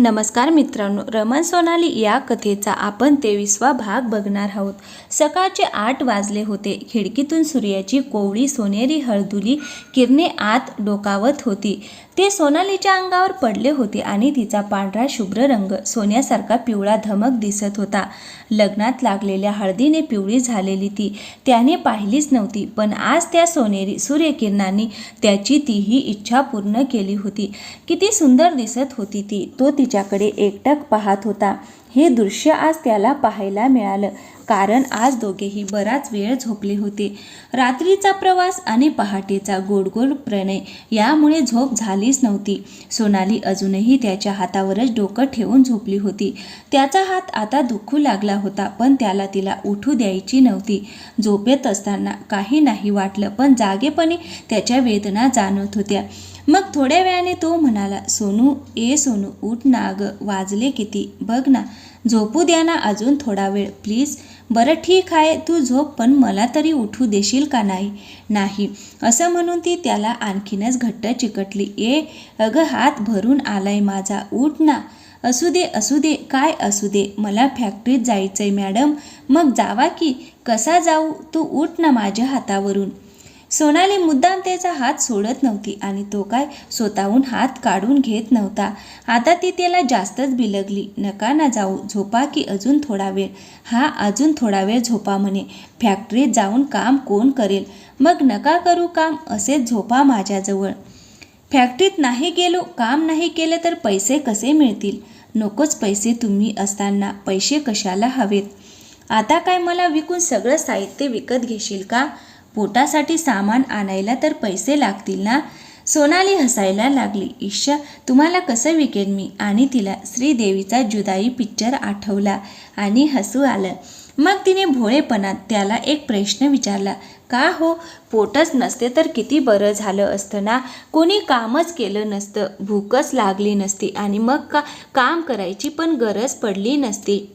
नमस्कार मित्रांनो रमण सोनाली या कथेचा आपण तेविसवा भाग बघणार आहोत. सकाळचे आठ वाजले होते. खिडकीतून सूर्याची कोवळी सोनेरी हळदुली किरणे आत डोकावत होती. ते सोनालीच्या अंगावर पडले होते आणि तिचा पांढरा शुभ्र रंग सोन्यासारखा पिवळा धमक दिसत होता. लग्नात लागलेल्या हळदीने पिवळी झालेली ती. त्याने पाहिलीच नव्हती पण आज त्या सोनेरी सूर्यकिरणांनी त्याची तीही इच्छा पूर्ण केली होती. किती सुंदर दिसत होती ती. तो तिच्याकडे एकटक पाहत होता. हे दृश्य आज त्याला पाहायला मिळालं. कारण आज दोघेही बराच वेळ झोपले होते. रात्रीचा प्रवास आणि पहाटेचा गोडगोड प्रणय यामुळे झोप झालीच नव्हती. सोनाली अजूनही त्याच्या हातावरच डोकं ठेवून झोपली होती. त्याचा हात आता दुखू लागला होता पण त्याला तिला उठू द्यायची नव्हती. झोपेत असताना काही नाही वाटलं पण जागेपणी त्याच्या वेदना जाणवत होत्या. मग थोड्या वेळाने तो म्हणाला सोनू ए सोनू उठ ना ग वाजले किती? बघ ना झोपू द्या ना अजून थोडा वेळ प्लीज. बरं ठीक आहे तू झोप पण मला तरी उठू देशील का नाही? नाही. असं म्हणून ती त्याला आणखीनच घट्ट चिकटली. ए अगं हात भरून आलाय माझा उठ ना. असू दे असू दे काय असू दे? मला फॅक्टरीत जायचंय मॅडम. मग जावा की कसा जाऊ? तू उठ ना माझ्या हातावरून. सोनाली मुद्दाम त्याचा हात सोडत नव्हती आणि तो काय स्वतःहून हात काढून घेत नव्हता. आता ती त्याला जास्तच बिलगली. नका ना जाऊ झोपा की अजून थोडा वेळ. हा अजून थोडा वेळ झोपा म्हणे. फॅक्टरीत जाऊन काम कोण करेल? मग नका करू काम असेच झोपा माझ्याजवळ. फॅक्टरीत नाही गेलो काम नाही केलं तर पैसे कसे मिळतील? नकोच पैसे तुम्ही असताना. पैसे कशाला हवेत? आता काय मला विकून सगळं साहित्य विकत घेशील का? पोटासाठी सामान आणायला तर पैसे लागतील ना? सोनाली हसायला लागली. ईशा तुम्हाला कसं विकेन मी? आणि तिला श्रीदेवीचा जुदाई पिक्चर आठवला आणि हसू आलं. मग तिने भोळेपणात त्याला एक प्रश्न विचारला. का हो? पोटच नसते तर किती बरं झालं असतं ना? कोणी कामच केलं नसतं. भूकच लागली नसती आणि मग का काम करायची पण गरज पडली नसती.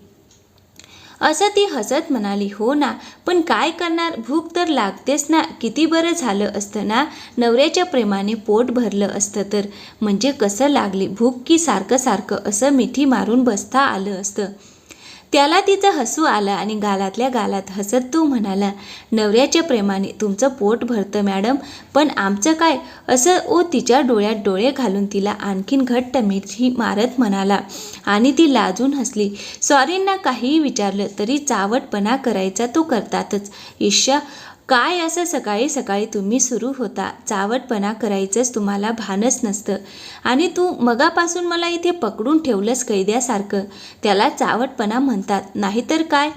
असं ती हसत म्हणाली हो ना पण काय करणार? भूक तर लागतेच ना. किती बरं झालं असतं ना? नवऱ्याच्या प्रेमाने पोट भरलं असतं तर. म्हणजे कसं लागली? भूक की सारखं सारखं असं मिठी मारून बसता आलं असतं. त्याला तिचं हसू आलं आणि गालातल्या गालात हसत तो म्हणाला नवऱ्याच्या प्रेमाने तुमचं पोट भरतं मॅडम. पण आमचं काय? असं ओ तिच्या डोळ्यात डोळे घालून तिला आणखीन घट्ट मिठी मारत म्हणाला. आणि ती लाजून हसली. सॉरींना काहीही विचारलं तरी चावटपणा करायचा तो करतातच. ईशा काय असं सकाळी सकाळी तुम्ही सुरू होता? चावटपणा करायचंच तुम्हाला भानच नसतं. आणि तू मगापासून मला इथे पकडून ठेवलंस कैद्यासारखं. त्याला चावटपणा म्हणतात. नाहीतर काय?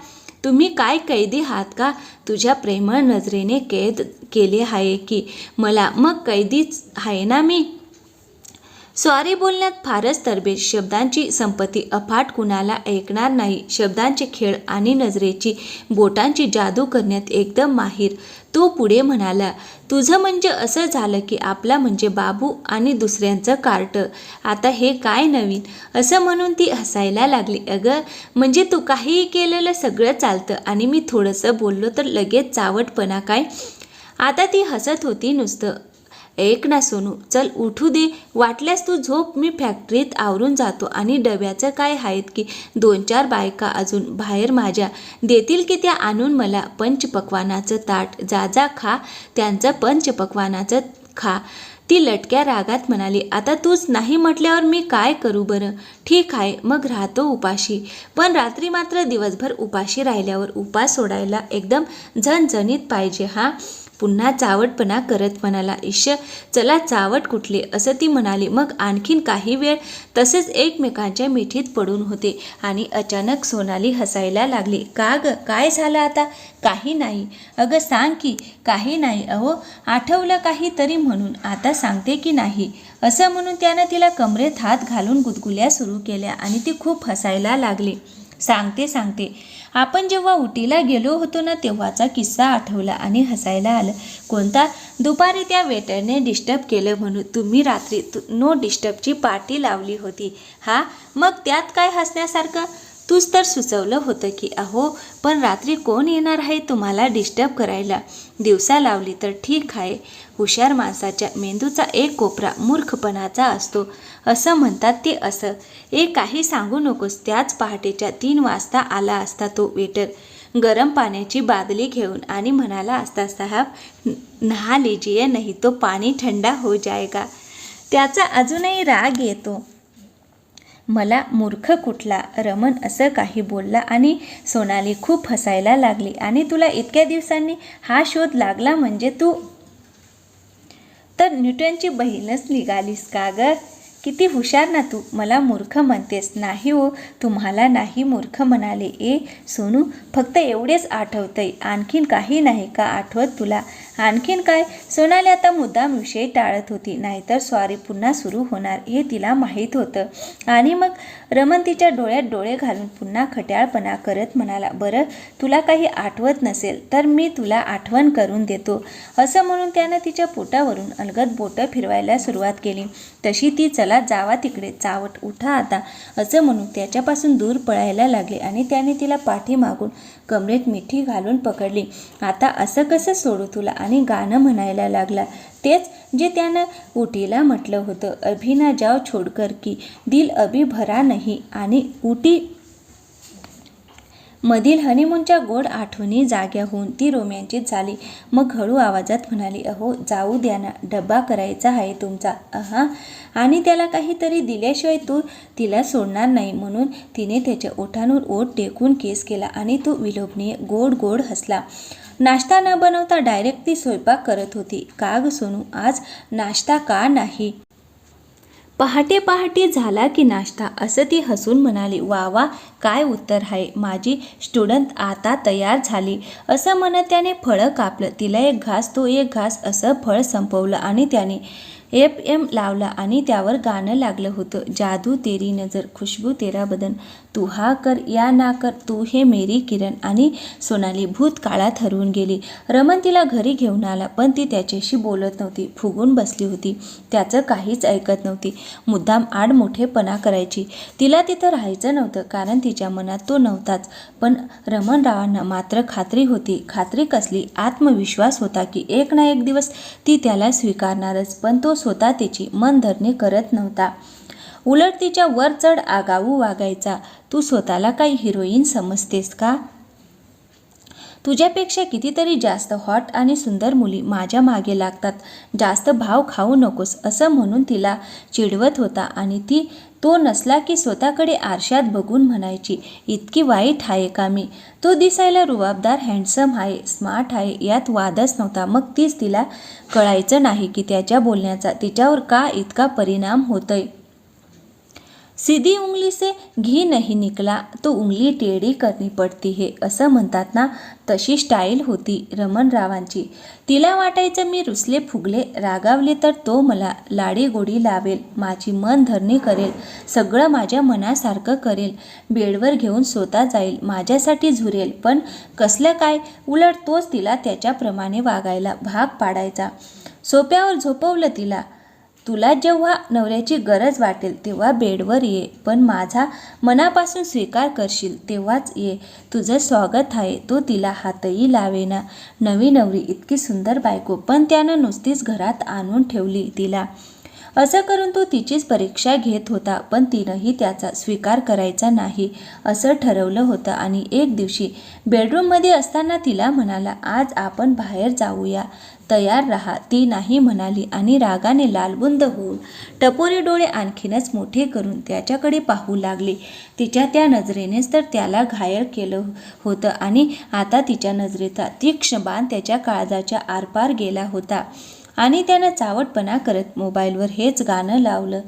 तुम्ही काय कैदी आहात का? तुझ्या प्रेमळ नजरेने कैद केले आहे की? मला मग कैदीच आहे ना मी? स्वारी बोलण्यात फारच तरबेज शब्दांची संपत्ती अफाट कुणाला ऐकणार नाही. शब्दांचे खेळ आणि नजरेची बोटांची जादू करण्यात एकदम माहीर. तो पुढे म्हणाला तुझं म्हणजे असं झालं की आपला म्हणजे बाबू आणि दुसऱ्यांचं कार्ट. आता हे काय नवीन असं म्हणून ती हसायला लागली. अगं म्हणजे तू काहीही केलेलं सगळं चालतं आणि मी थोडंसं बोललो तर लगेच चावटपणा काय आता ती हसत होती नुसतं. एक ना सोनू चल उठू दे. वाटल्यास तू झोप. मी फॅक्टरीत आवरून जातो आणि डब्याचं काय आहेत की दोन चार बायका अजून बाहेर माझ्या. देतील की त्या आणून मला? पंचपक्वानाचं ताट. जा जा खा. त्यांचं पंचपक्वानाचं खा. ती लटक्या रागात म्हणाली आता तूच नाही म्हटल्यावर मी काय करू बरं? ठीक आहे मग राहतो उपाशी. पण रात्री मात्र दिवसभर उपाशी राहिल्यावर उपास सोडायला एकदम झणझणीत पाहिजे हा. पुन्हा चावटपणा करत म्हणाला ईश चला चावट कुठली? असं ती म्हणाली. मग आणखीन काही वेळ तसेच एकमेकांच्या मिठीत पडून होते आणि अचानक सोनाली हसायला लागली. का ग? काय झालं आता? काही नाही. अगं सांग की काही नाही अहो. आठवलं काही तरी म्हणून. आता सांगते की नाही. असं म्हणून त्यानं तिला कमरेत हात घालून गुदगुल्या सुरू केल्या आणि ती खूप हसायला लागली. सांगते सांगते. आपण जेव्हा उटीला गेलो होतो ना तेव्हाचा किस्सा आठवला आणि हसायला आलं. कोणता? दुपारी त्या वेटरने डिस्टर्ब केलं म्हणून तुम्ही रात्री तु नो डिस्टर्बची पार्टी लावली होती. हा? मग त्यात काय हसण्यासारखं? तूच तर सुचवलं होतं की अहो पण रात्री कोण येणार आहे तुम्हाला डिस्टर्ब करायला? दिवसा लावली तर ठीक आहे. हुशार माणसाच्या मेंदूचा एक कोपरा मूर्खपणाचा असतो. असं म्हणतात ते असं. ए काही सांगू नकोस. त्याच पहाटेच्या तीन वाजता आला असता तो वेटर. गरम पाण्याची बादली घेऊन आणि म्हणाला असता साहेब नहा लिजिये नाही तो पाणी ठंडा हो जाएगा. त्याचा अजूनही राग येतो. मला मूर्ख कुठला? रमन असं काही बोलला आणि सोनाली खूप हसायला लागली. आणि तुला इतक्या दिवसांनी हा शोध लागला म्हणजे तू? तर न्यूटनची बहीणच निघालीस का ग? किती हुशार ना तू. मला मूर्ख म्हणतेस. नाही हो तुम्हाला नाही मूर्ख म्हणाले. ए सोनू फक्त एवढेच आठवतंय. आणखीन काही नाही का आठवत तुला? आणखीन काय? सोनाली आता मुद्दाम विषय टाळत होती. नाहीतर स्वारी पुन्हा सुरू होणार हे तिला माहीत होतं. आणि मग रमन तिच्या डोळ्यात डोळे घालून पुन्हा खट्याळपणा करत म्हणाला बरं तुला काही आठवत नसेल तर मी तुला आठवण करून देतो. असं म्हणून त्यानं तिच्या पोटावरून अलगद बोटं फिरवायला सुरुवात केली. तशी ती चला जावा तिकडे चावट उठा आता असं म्हणून त्याच्यापासून दूर पळायला लागले आणि त्याने तिला पाठी मागून कमरेत मिठी घालून पकडली. आता असं कसं सोडू तुला? आणि गाणं म्हणायला लागला. तेच जे त्यानं उटीला म्हटलं होतं. अभी ना जाओ छोडकर की दिल अभी भरा नाही. आणि उटी मधील हनीमूनच्या गोड आठवणी जाग्या होऊन ती रोमॅन्चित झाली. मग हळू आवाजात म्हणाली अहो जाऊ द्या ना डब्बा करायचा आहे तुमचा. अहा आणि त्याला काहीतरी दिल्याशिवाय तू तिला सोडणार नाही. म्हणून तिने त्याच्या ओठांवर ओठ टेकून केस केला आणि तो विलोभनीय गोड गोड हसला. नाश्ता न बनवता डायरेक्ट ती स्वयंपाक करत होती. का ग सोनू आज नाश्ता का नाही? पहाटे पहाटे झाला की नाश्ता असं ती हसून म्हणाली वा वा काय उत्तर आहे? माझी स्टुडंट आता तयार झाली. असं म्हणत त्याने फळं कापलं. तिला एक घास तो एक घास असं फळ संपवलं आणि त्याने एफ एम लावला आणि त्यावर गाणं लागलं होतं. जादू तेरी नजर खुशबू तेरा बदन. तू हा कर या ना कर तू हे मेरी किरण. आणि सोनाली भूतकाळात हरवून गेली. रमन तिला घरी घेऊन आला पण ती त्याच्याशी बोलत नव्हती. फुगून बसली होती. त्याचं काहीच ऐकत नव्हती. मुद्दाम आड मोठेपणा करायची. तिला तिथं राहायचं नव्हतं कारण तिच्या मनात तो नव्हताच. पण रमणरावांना मात्र खात्री होती. खात्री कसली? आत्मविश्वास होता की एक ना एक दिवस ती त्याला स्वीकारणारच. पण तो स्वतः तिची मनधरणी करत नव्हता. उलट तिच्या वर चढ आगाऊ वागायचा. तू स्वतःला काही हिरोईन समजतेस का? तुझ्यापेक्षा कितीतरी जास्त हॉट आणि सुंदर मुली माझ्या मागे लागतात. जास्त भाव खाऊ नकोस असं म्हणून तिला चिडवत होता आणि ती तो नसला की स्वतःकडे आरशात बघून म्हणायची इतकी वाईट आहे का मी? तो दिसायला रुबाबदार हँडसम आहे स्मार्ट आहे यात वादच नव्हता. मग तीच तिला कळायचं नाही की त्याच्या बोलण्याचा तिच्यावर का इतका परिणाम होतोय? सीधी उंगली से घी नहीं निकला तो उंगली टेढ़ी करनी पडती है असं म्हणतात ना? तशी स्टाईल होती रमणरावांची तिला वाटायचं मी रुसले फुगले रागावले तर तो मला लाडी गोडी लावेल माझी मन धरणी करेल सगळं माझ्या मनासारखं करेल बेडवर घेऊन स्वतः जाईल माझ्यासाठी झुरेल पण कसलं काय उलट तोच तिला त्याच्याप्रमाणे वागायला भाग पाडायचा. सोप्यावर झोपवलं तिला तुला जेव्हा नवऱ्याची गरज वाटेल तेव्हा बेडवर ये. पण माझा मनापासून स्वीकार करशील तेव्हाच ये. तुझं स्वागत आहे तो तिला हातही लावेना. नवी नवरी इतकी सुंदर बायको. पण त्यानं नुसतीच घरात आणून ठेवली तिला. असं करून तो तिचीच परीक्षा घेत होता पण तिनंही त्याचा स्वीकार करायचा नाही असं ठरवलं होतं. आणि एक दिवशी बेडरूममध्ये असताना तिला म्हणाला आज आपण बाहेर जाऊया. तयार राहा. ती नाही म्हणाली आणि रागाने लालबुंद होऊन टपोरे डोळे आणखीनच मोठे करून त्याच्याकडे पाहू लागले. तिच्या त्या नजरेनेच तर त्याला घायल केलं होतं आणि आता तिच्या नजरेचा तीक्ष्ण बाण त्याच्या काळजाच्या आरपार गेला होता. आणि त्यानं चावटपणा करत मोबाईलवर हेच गाणं लावलं.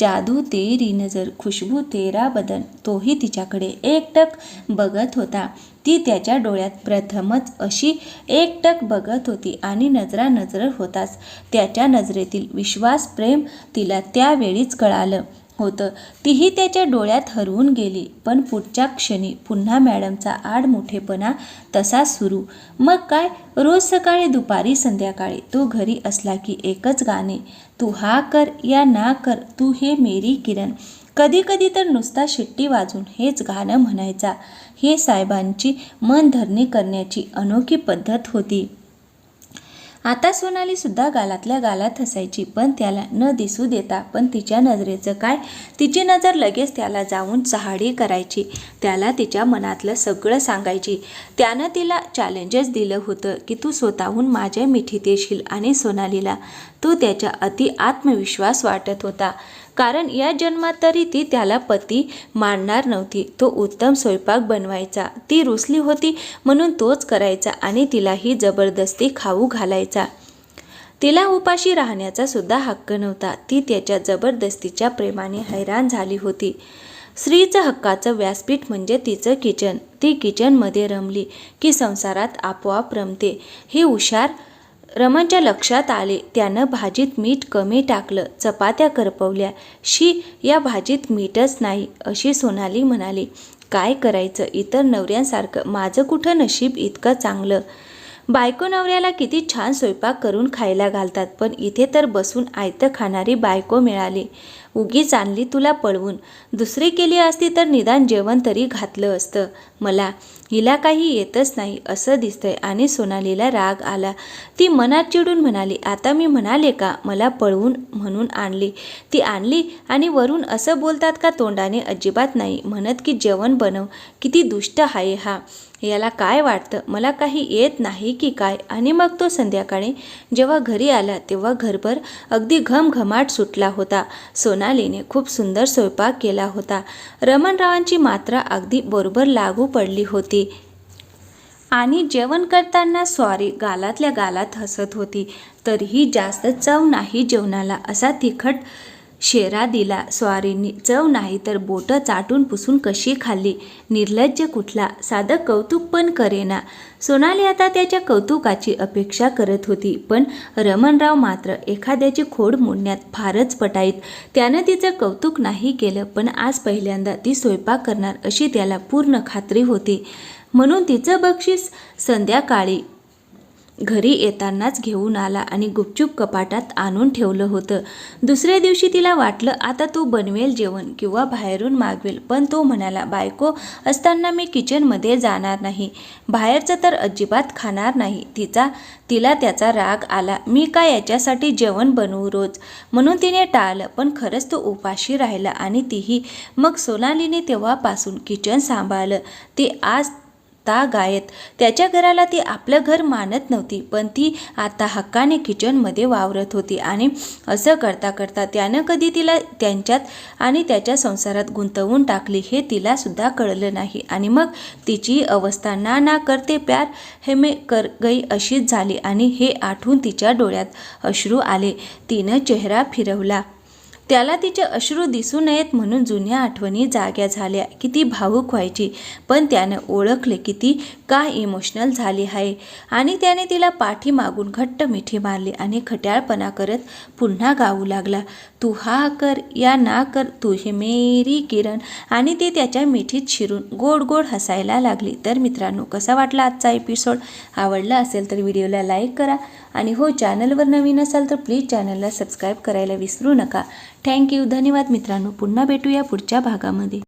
जादू तेरी नजर खुशबू तेरा बदन तोही तिच्याकडे एकटक बघत होता. ती त्याच्या डोळ्यात प्रथमच अशी एकटक बघत होती आणि नजरा नजर होताच. त्याच्या नजरेतील विश्वास प्रेम तिला त्यावेळीच कळालं. होतं. तीही त्याच्या डोळ्यात हरवून गेली. पण पुढच्या क्षणी पुन्हा मॅडमचा आडमुठेपणा तसाच सुरू. मग काय? रोज सकाळी दुपारी संध्याकाळी. तो घरी असला की एकच गाणे. तू हा कर या ना कर तू हे मेरी किरण. कधी कधी तर नुसता शिट्टी वाजून हेच गाणं म्हणायचा. हे साहेबांची मनधरणी करण्याची अनोखी पद्धत होती. आता सोनाली सुद्धा गालातल्या गालात हसायची पण त्याला न दिसू देता पण तिच्या नजरेचं काय? तिची नजर लगेच त्याला जाऊन चहाडी करायची. त्याला तिच्या मनातलं सगळं सांगायची. त्यानं तिला चॅलेंजेस दिलं होतं की तू स्वतःहून माझ्या मिठीत येशील आणि सोनालीला तो त्याच्या अति आत्मविश्वास वाटत होता. कारण या जन्मात तरी ती त्याला पती मानणार नव्हती. तो उत्तम स्वयंपाक बनवायचा. ती रुसली होती म्हणून तोच करायचा आणि तिलाही जबरदस्ती खाऊ घालायचा. तिला उपाशी राहण्याचा सुद्धा हक्क नव्हता. ती त्याच्या जबरदस्तीच्या प्रेमाने हैराण झाली होती. स्त्रीचं हक्काचं व्यासपीठ म्हणजे तिचं किचन. ती किचनमध्ये रमली की संसारात आपोआप रमते. ही हुशार रमणच्या लक्षात आले. त्यानं भाजीत मीठ कमी टाकलं. चपात्या करपवल्या. शी या भाजीत मीठच नाही अशी सोनाली म्हणाली. काय करायचं? इतर नवऱ्यांसारखं. माझं कुठं नशीब इतकं चांगलं? बायको नवऱ्याला किती छान स्वयंपाक करून खायला घालतात पण इथे तर बसून आयतं खाणारी बायको मिळाली. उगीच आणली तुला पळवून. दुसरी केली असती तर निदान जेवण तरी घातलं असतं. मला हिला काही येतच नाही असं दिसतंय. आणि सोनालीला राग आला. ती मनात चिडून म्हणाली आता मी म्हणाले का? मला पळवून म्हणून आणली. ती आणली आणि वरून असं बोलतात का तोंडाने अजिबात नाही. म्हणत की जेवण बनव. किती दुष्ट आहे हा. याला काय वाटतं? मला काही येत नाही की काय? आणि मग तो संध्याकाळी जेव्हा घरी आला तेव्हा घरभर अगदी घमघमाट सुटला होता. सोनालीने खूप सुंदर स्वयंपाक केला होता. रमणरावांची मात्रा अगदी बरोबर लागू पडली होती. आणि जेवण करताना स्वारी गालातल्या गालात हसत होती. तरीही जास्त चव नाही जेवणाला असा तिखट शेरा दिला. स्वारींनी चव नाही तर बोटं चाटून पुसून कशी खाल्ली? निर्लज्ज कुठला? साधं कौतुक पण करेना. सोनाली आता त्याच्या कौतुकाची अपेक्षा करत होती पण रमणराव मात्र एखाद्याची खोड मोडण्यात फारच पटाईत. त्यानं तिचं कौतुक नाही केलं पण आज पहिल्यांदा ती स्वयंपाक करणार अशी त्याला पूर्ण खात्री होती. म्हणून तिचं बक्षीस संध्याकाळी घरी येतानाच घेऊन आला आणि गुपचूप कपाटात आणून ठेवलं होतं. दुसऱ्या दिवशी तिला वाटलं आता तू बनवेल जेवण किंवा बाहेरून मागवेल पण तो म्हणाला बायको असताना मी किचनमध्ये जाणार नाही. बाहेरचं तर अजिबात खाणार नाही. तिचा तिला त्याचा राग आला. मी काय याच्यासाठी जेवण बनवू रोज? म्हणून तिने टाळलं पण खरंच तो उपाशी राहिला आणि तीही. मग सोनालीने तेव्हापासून किचन सांभाळलं. ती आज ता गायत त्याच्या घराला ती आपलं घर मानत नव्हती पण ती आता हक्काने किचनमध्ये वावरत होती आणि असं करता करता त्यानं कधी तिला त्यांच्यात आणि त्याच्या संसारात गुंतवून टाकली हे तिला सुद्धा कळलं नाही. आणि मग तिची अवस्था ना ना करते प्यार हे मे कर गई अशीच झाली आणि हे आठवून तिच्या डोळ्यात अश्रू आले. तिनं चेहरा फिरवला. त्याला तिचे अश्रू दिसू नयेत म्हणून जुन्या आठवणी जाग्या झाल्या. किती भावूक व्हायची. पण त्यानं ओळखले की ती का इमोशनल झाली आहे. आणि त्याने तिला पाठी मागून घट्ट मिठी मारली आणि खट्याळपणा करत पुन्हा गाऊ लागला. तू हा कर या ना कर तू हे मेरी किरण. आणि ती त्याच्या मिठीत शिरून गोड गोड हसायला लागली. तर मित्रांनो कसा वाटला आजचा एपिसोड आवडला असेल तर व्हिडिओला लाईक करा. आणि हो चॅनलवर नवीन असाल तर प्लीज चॅनलला सबस्क्राईब करायला विसरू नका. थँक्यू धन्यवाद मित्रांनो. पुन्हा भेटूया पुढच्या भागामध्ये.